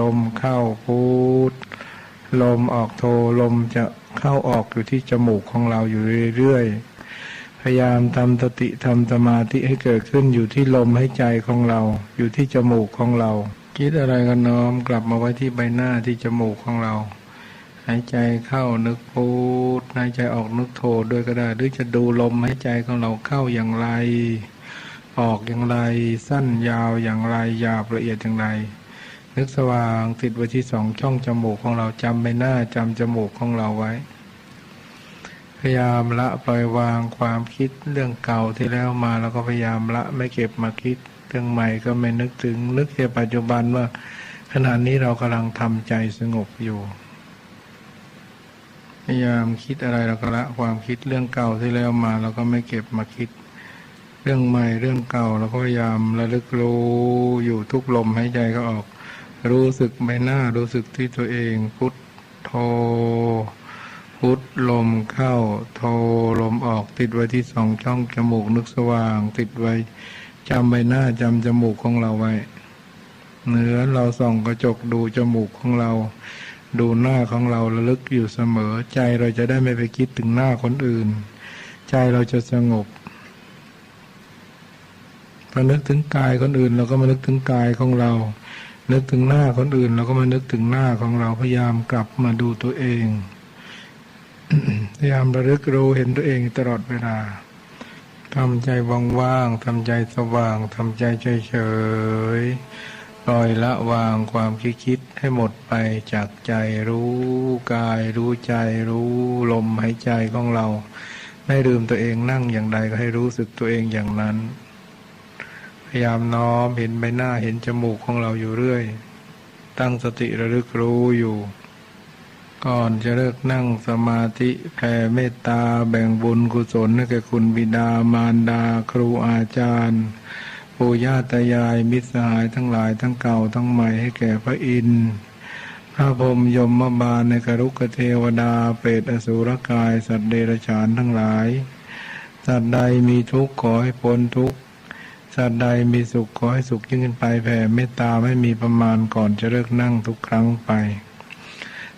ลมเข้าพุทลมออกโทลมจะเข้าออกอยู่ที่จมูกของเราอยู่เรื่อยๆ พยายามทำสติทำสมาธิให้เกิดขึ้นอยู่ที่ลมให้ใจของเรา อยู่ที่จมูกของเรา คิดอะไรก็น้อมกลับมาไว้ที่ใบหน้าที่จมูกของเรา หายใจเข้านึกพูดหายใจออกนึกโทด้วยก็ได้หรือจะดูลมหายใจของเราเข้าอย่างไร ออกอย่างไร สั้นยาวอย่างไรหยาบละเอียดอย่างไร นึกสว่างติดไว้ที่สองช่องจมูกของเราจำใบหน้าจำจมูกของเราไว้ พยายามละปล่อยวางความคิดเรื่องเก่าที่แล้วมาแล้วก็พยายามละไม่เก็บมาคิดเรื่องใหม่ก็ไม่นึกถึงนึกแค่ปัจจุบันว่าขณะนี้เรากำลังทำใจสงบอยู่ พยายามคิดอะไรเราก็ละความคิดเรื่องเก่าที่แล้วมาเราก็ไม่เก็บมาคิด เรื่องใหม่เรื่องเก่าเราก็พยายามระลึกรู้อยู่ทุกลมหายใจก็ออก รู้สึกใบหน้ารู้สึกที่ตัวเอง พุทโธพุทลมเข้าโทลมออกติดไว้ที่สองช่องจมูกนึกสว่าง ติดไว้จำใบหน้าจำจมูกของเราไว้เหนือเราส่องกระจกดูจมูกของเรา ดูหน้าของเราระลึกอยู่เสมอ ใจเราจะได้ไม่ไปคิดถึงหน้าคนอื่น ใจเราจะสงบพอนึกถึงกายคนอื่น เราก็มานึกถึงกายของเรา นึกถึงหน้าคนอื่นเราก็มานึกถึงหน้าของเราพยายามกลับมาดูตัวเอง พยายามระลึกรู้เห็นตัวเองตลอดเวลาทำใจว่างๆทำใจสว่างทำใจเฉยๆปล่อยละวางความคิดคิดให้หมดไปจากใจรู้กายรู้ใจรู้ลมหายใจของเรา ไม่ลืมตัวเองนั่งอย่างใดก็ให้รู้สึกตัวเองอย่างนั้น พยายามน้อมเห็นใบหน้าเห็นจมูกของเราอยู่เรื่อย ตั้งสติระลึกรู้อยู่ ก่อนจะเลิกนั่งสมาธิแผ่เมตตาแบ่งบุญกุศลให้แก่คุณบิดามารดา ครูอาจารย์ปู่ย่าตายายมิตรสหายทั้งหลายทั้งเก่าทั้งใหม่ให้แก่พระอินทร์พระพรหมยมบาลในกรุกเทวดาเปรตอสุรกาย สัตว์เดรัจฉานทั้งหลาย สัตว์ใดมีทุกข์ขอให้พ้นทุกข์ สัตว์ใดมีสุขขอให้สุขยิ่งขึ้นไปแผ่เมตตาไม่มีประมาณก่อนจะเลิกนั่งทุกครั้งไป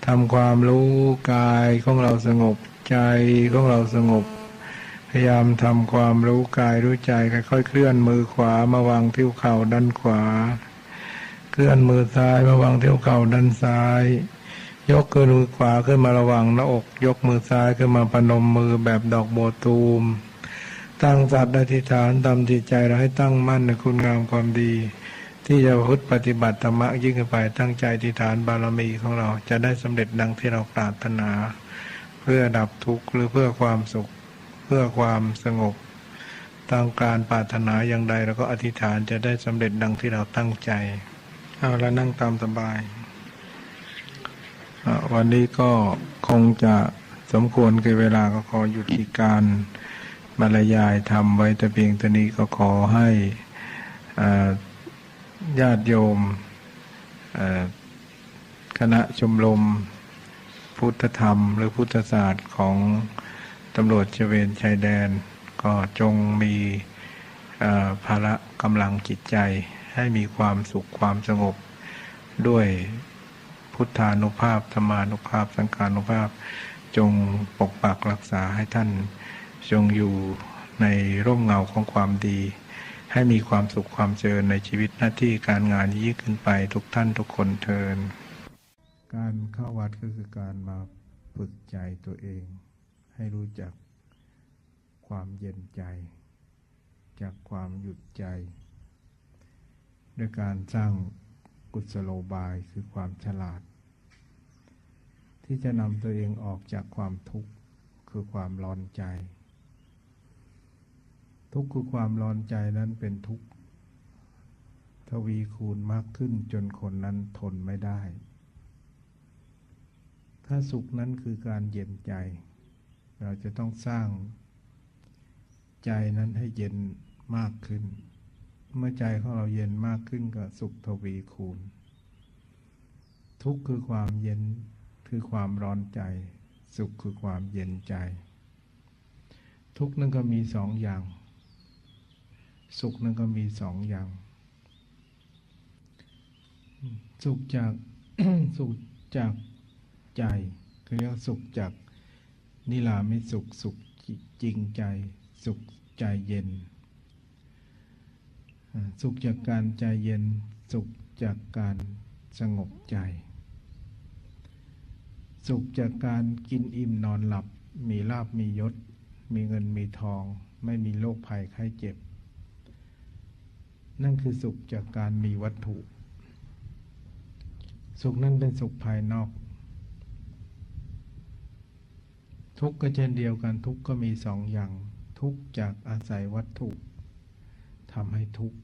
ทำความรู้กายของเราสงบใจของเราสงบ พยายามทำความรู้กายรู้ใจค่อยๆเคลื่อนมือขวามาวางที่เข่าด้านขวา เคลื่อนมือซ้ายมาวางที่เข่าด้านซ้าย ยกมือขวาขึ้นมาระวังหน้าอก ยกมือซ้ายขึ้นมาพนมมือแบบดอกโบตูม ตั้งสัตว์อธิษฐานทำจิตใจเราให้ตั้งมั่นในคุณงามความดี ที่จะพุทธปฏิบัติธรรมะยิ่งขึ้นไปตั้งใจอธิษฐานบารมีของเราจะได้สำเร็จดังที่เราปรารถนา เพื่อดับทุกข์หรือเพื่อความสุข เพื่อความสงบตามการปรารถนาอย่างใดเราก็อธิษฐานจะได้สำเร็จดังที่เราตั้งใจเอาแล้วนั่งตามสบายวันนี้ก็คงจะสมควรกับเวลาก็ขอหยุดที่การ บรรยายทำไว้แต่เพียงเท่านี้ก็ขอให้ญาติโยมคณะชมรมพุทธธรรม หรือพุทธศาสตร์ของตำรวจเชเวนชายแดน ก็จงมีภาระกำลังจิตใจ ให้มีความสุขความสงบ ด้วยพุทธานุภาพธรรมานุภาพ สังขานุภาพ จงปกปักรักษาให้ท่าน จงอยู่ในร่มเงาของความดี ให้มีความสุขความเจริญในชีวิตหน้าที่การงานยิ่งขึ้นไปทุกท่านทุกคนเทิน การเข้าวัดก็คือการมาฝึกใจตัวเอง ให้รู้จักความเย็นใจ จากความหยุดใจ ด้วยการสร้างกุศโลบายคือความฉลาด ที่จะนำตัวเองออกจากความทุกข์คือความร้อนใจ ทุกข์คือความร้อนใจนั้นเป็นทุกข์ทวีคูณมากขึ้นจนคนนั้นทนไม่ได้ ถ้าสุขนั้นคือการเย็นใจ เราจะต้องสร้าง ใจนั้นให้เย็นมากขึ้น เมื่อใจของเราเย็นมากขึ้นก็สุขทวีคูณ ทุกข์คือความเย็นคือความร้อนใจ สุขคือความเย็นใจ ทุกข์นั้นก็มีสองอย่าง สุขนั้นก็มีสองอย่าง สุขจากสุขจากใจคือเรียกสุขจากนิรามิสุขสุขจริงใจ สุขใจเย็น สุขจากการใจเย็น สุขจากการสงบใจ สุขจากการกินอิ่มนอนหลับ มีลาบมียศ มีเงินมีทอง ไม่มีโรคภัยไข้เจ็บ นั่นคือสุขจากการมีวัตถุ สุขนั้นเป็นสุขภายนอก ทุกข์ก็เช่นเดียวกันทุกข์ก็มีสองอย่าง ทุกข์จากอาศัยวัตถุทำให้ทุกข์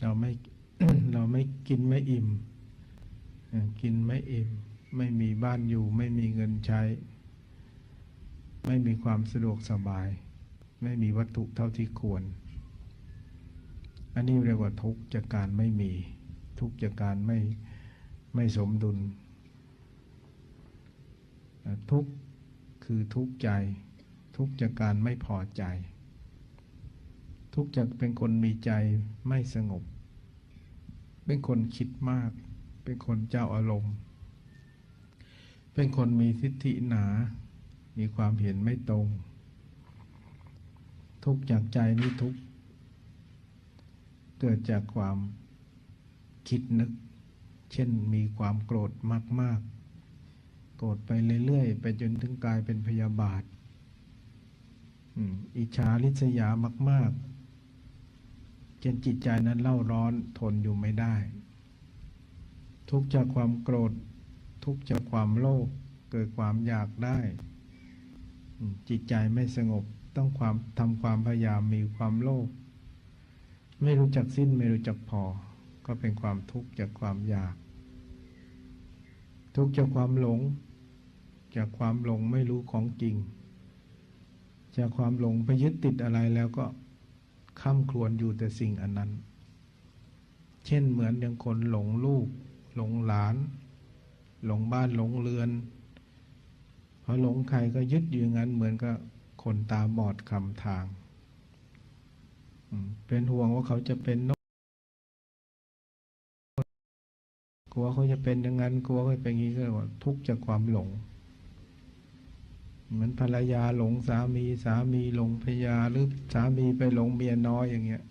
เราไม่เราไม่กินไม่อิ่ม กินไม่อิ่ม ไม่มีบ้านอยู่ ไม่มีเงินใช้ ไม่มีความสะดวกสบาย ไม่มีวัตถุเท่าที่ควร อันนี้เรียกว่าทุกข์จากการไม่มี ทุกข์จากการไม่ไม่สมดุล ทุกข์คือทุกข์ใจ ทุกข์จากการไม่พอใจ ทุกข์จากเป็นคนมีใจไม่สงบ เป็นคนคิดมาก เป็นคนเจ้าอารมณ์ เป็นคนมีทิฏฐิหนา มีความเห็นไม่ตรง ทุกข์จากใจนี่ทุกข์ เกิดจากความคิดนึก เช่นมีความโกรธมาก ๆ โกรธไปเรื่อยๆ ไปจนถึงกลายเป็นพยาบาทอิจฉาริษยามาก ๆ จนจิตใจนั้นเล่าร้อนทนอยู่ไม่ได้ ทุกข์จากความโกรธ ทุกข์จากความโลภเกิดความอยากได้ จิตใจไม่สงบต้องความทำความพยายามมีความโลภ ไม่รู้จักสิ้นไม่รู้จักพอ ก็เป็นความทุกข์จากความอยาก ทุกข์จากความหลง จากความหลงไม่รู้ของจริง จากความหลงไปยึดติดอะไรแล้วก็ข้ามครวนอยู่แต่สิ่งอันนั้น เช่นเหมือนอย่างคนหลงลูก หลงหลาน หลงบ้านหลงเรือนพอหลงใครก็ยึดอยู่งั้นเหมือนกับคนตาบอดคำทาง เป็นห่วงว่าเขาจะเป็นนกกลัวเขาจะเป็นอย่างนั้นกลัวเขาจะเป็นอย่างนี้ก็เรียว่าทุกข์จากความหลงเหมือนภรรยาหลงสามีสามีหลงภรรยาหรือสามีไปหลงเมียน้อยอย่างเงี้ย